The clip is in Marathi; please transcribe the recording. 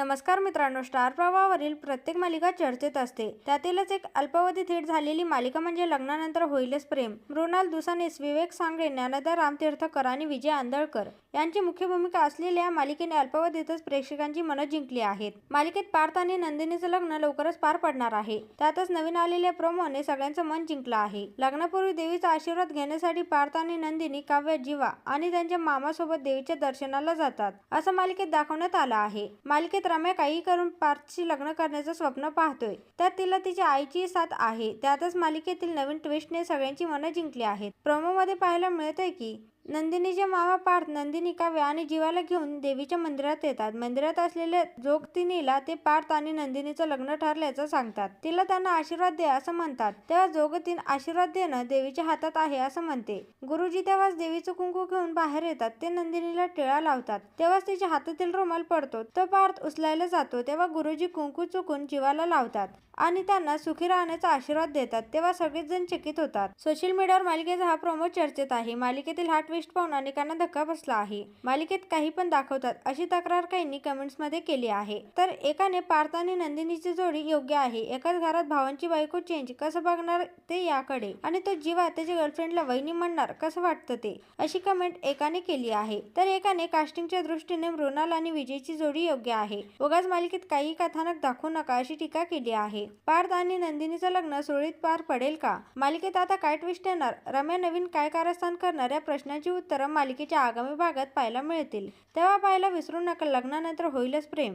नमस्कार मित्रांनो स्टार प्रवाहावरील प्रत्येक मालिका चर्चेत असते. त्यातीलच एक अल्पावधीत हिट झालेली मालिका म्हणजे लग्नानंतर होईलच प्रेम. मृणाल दुसानीस विवेक सांगळे ज्ञानदा रामतीर्थकर आणि विजय आंदळकर यांची मुख्य भूमिका असलेल्या या मालिकेने अल्पावधीतच प्रेक्षकांची मनं जिंकली आहेत. मालिकेत पार्थ आणि नंदिनीचं लग्न लवकरच पार पडणार आहे. त्यातच नवीन आलेल्या प्रोमोने सगळ्यांचं मन जिंकलं आहे. लग्नापूर्वी देवीचा आशीर्वाद घेण्यासाठी पार्थ आणि नंदिनी काव्य जीवा आणि त्यांच्या मामासोबत देवीच्या दर्शनाला जातात. असं मालिकेत दाखवण्यात आलं आहे. मालिकेत रम्या काही करून पार्थशी लग्न करण्याचं स्वप्न पाहतोय. त्यात तिला तिच्या आईची साथ आहे. त्यातच मालिकेतील नवीन ट्विस्टने सगळ्यांची मनं जिंकली आहेत. प्रोमोमध्ये पाहायला मिळतंय की नंदिनीचे मामा पार्थ नंदिनी काव्या आणि जीवाला घेऊन देवीच्या मंदिरात येतात. मंदिरात असलेल्या जोगतिनीला ते पार्थ आणि नंदिनीचं लग्न ठरल्याचं सांगतात. तिला त्यांना आशीर्वाद दे असं म्हणतात. तेव्हा जोगतीन आशीर्वाद देणं देवीच्या हातात आहे असं म्हणते. गुरुजी तेव्हाच देवीचं कुंकू घेऊन बाहेर येतात. ते नंदिनीला टिळा लावतात. तेव्हाच तिच्या हातातील रुमाल पडतो. तो पार्थ उचलायला जातो. तेव्हा गुरुजी कुंकू चुकून जीवाला लावतात आणि त्यांना सुखी राहण्याचा आशीर्वाद देतात. तेव्हा सगळेच जण चकित होतात. सोशल मीडियावर मालिकेचा हा प्रोमो चर्चेत आहे. मालिकेतील हा ट्विस्ट पाहून अनेकांना धक्का बसला आहे. मालिकेत काही पण दाखवतात अशी तक्रार काहींनी कमेंट्समध्ये केली आहे. तर एकाने पार्थ आणि नंदिनीची जोडी योग्य आहे. एकाच घरात भावांची बायको चेंज कसं बघणार ते याकडे. आणि तो जीवा त्याच्या गर्लफ्रेंडला वहिनी म्हणणार कसं वाटतं ते? अशी कमेंट एकाने केली आहे. तर एकाने कास्टिंगच्या दृष्टीने मृणाल आणि विजयची जोडी योग्य आहे. उगाच मालिकेत काही कथानक दाखवू नका अशी टीका केली आहे. पार्थ आणि नंदिनीचं लग्न सुरळीत पार पडेल का? मालिकेत आता काय ट्विस्ट येणार? रम्या नवीन काय कारस्थान करणार या प्रश्नाची उत्तरं मालिकेच्या आगामी भागात पाहायला मिळतील. तेव्हा पाहायला विसरू नका. लग्नानंतर होईलच प्रेम.